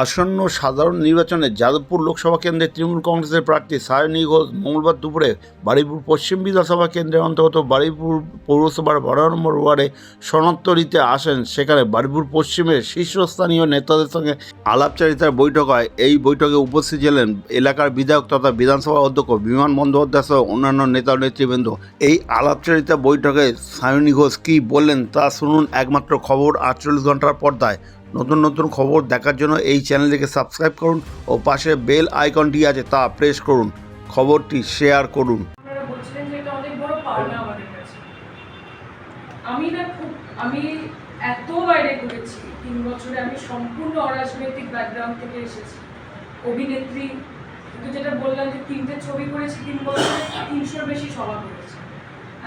আসন্ন সাধারণ নির্বাচনে যাদবপুর লোকসভা কেন্দ্রে তৃণমূল কংগ্রেসের প্রার্থী সায়নী ঘোষ মঙ্গলবার দুপুরে বারুইপুর পশ্চিম বিধানসভা কেন্দ্রের অন্তর্গত বারুইপুর পৌরসভার বারো নম্বর ওয়ার্ডে সনত্তরিতে আসেন। সেখানে বারুইপুর পশ্চিমের শীর্ষস্থানীয় নেতাদের সঙ্গে আলাপচারিতার বৈঠক হয়। এই বৈঠকে উপস্থিত ছিলেন এলাকার বিধায়ক তথা বিধানসভা অধ্যক্ষ বিমান বন্দ্যোপাধ্যায় সহ অন্যান্য নেতা নেতৃবৃন্দ। এই আলাপচারিতা বৈঠকে সায়নী ঘোষ কী বললেন তা শুনুন একমাত্র খবর আটচল্লিশ ঘণ্টার পর্দায়। নতুন নতুন খবর দেখার জন্য এই চ্যানেলটিকে সাবস্ক্রাইব করুন ও পাশে বেল আইকনটি আছে তা প্রেস করুন। খবরটি শেয়ার করুন। আমি না খুব, আমি এত বাইরে তিন বছরে আমি সম্পূর্ণ অরাজনৈতিক ব্যাকগ্রাউন্ড থেকে এসেছি। অভিনেত্রী, কিন্তু যেটা বললাম যে তিনটে ছবি করেছি তিন বছরে, তিনশোর বেশি সভা করেছি।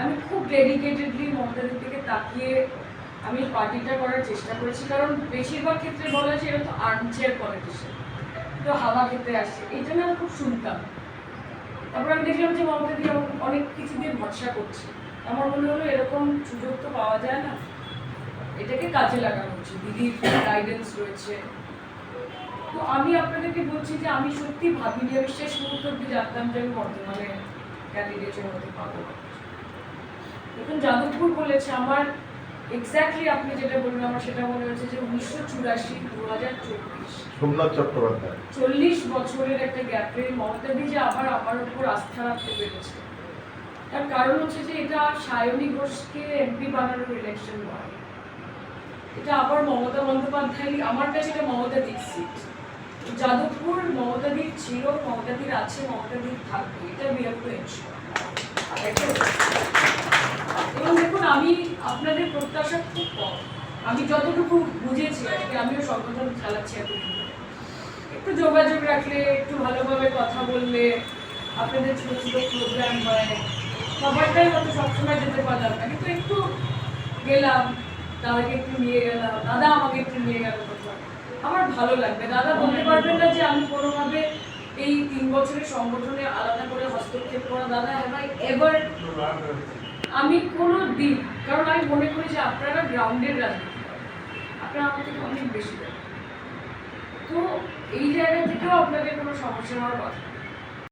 আমি খুব ডেডিকেটেডলি মমতাদের দিকে তাকিয়ে আমি পার্টিটা করার চেষ্টা করেছি, কারণ বেশিরভাগ ক্ষেত্রে বলা যায় এটা তো আর্মচেয়ার পলিটিশিয়ান তো হাওয়া খেতে আসছে এটা না আমি খুব শুনতাম। তারপর আমি দেখলাম যে মমতা দিয়ে অনেক কিছু দিয়ে ভরসা করছে। আমার মনে হলো এরকম সুযোগ তো পাওয়া যায় না। এটাকে কাজে লাগানো উচিত, দিদির গাইডেন্স রয়েছে। তো আমি আপনাদেরকে বলছি যে আমি সত্যি ভাবিনি, আমি শেষ মুহূর্ত অব্দি জানতাম যে আমি বর্তমানে ক্যান্ডিডেটের হতে পারব দেখুন যাদবপুর বলেছে, আমার এক্স্যাক্টলি আপনি যেটা বললেন আমার সেটা মনে হচ্ছে যে উনিশশো চুরাশি দু হাজার চব্বিশ। সোমনাথ চট্টোপাধ্যায়। চল্লিশ বছরের একটা গ্যাপে মমতাদি যে আবার আমার উপর আস্থা রাখতে পেরেছে। তার কারণ হচ্ছে যে এটা সায়নী ঘোষকে এমপি বানানোর ইলেকশন নয়। এটা আবার মমতা বন্দ্যোপাধ্যায় আমার কাছে এটা মমতা দীক্ষিত যাদবপুর মমতাদির ছিল মমতাদির আছে মমতাদির থাকবে এটা বি হ্যাভ টু এবং দেখুন আমি আপনাদের প্রত্যাশা খুব কম। আমি যতটুকু বুঝেছি আজকে আমিও সংগঠন চালাচ্ছি এতদিন একটু যোগাযোগ রাখলে, একটু ভালোভাবে কথা বললে, আপনাদের ছোট ছোট প্রোগ্রাম হয়। সবারটাই হয়তো সবসময় যেতে পারলাম না, কিন্তু একটু গেলাম, দাদাকে একটু নিয়ে গেলাম, দাদা আমাকে একটু নিয়ে গেল আমার ভালো লাগবে। দাদা বলতে পারবেন না যে আমি কোনোভাবে এই তিন বছরের সংগঠনে আলাদা করে হস্তক্ষেপ করা দাদা আই এভার আমি কোনো দিন, কারণ আমি মনে করি যে আপনারা গ্রাউন্ডের রাজনীতি করেন। আপনারা আমার থেকে অনেক বেশি দেন তো এই জায়গা থেকেও আপনাদের কোনো সমস্যা হওয়ার কথা।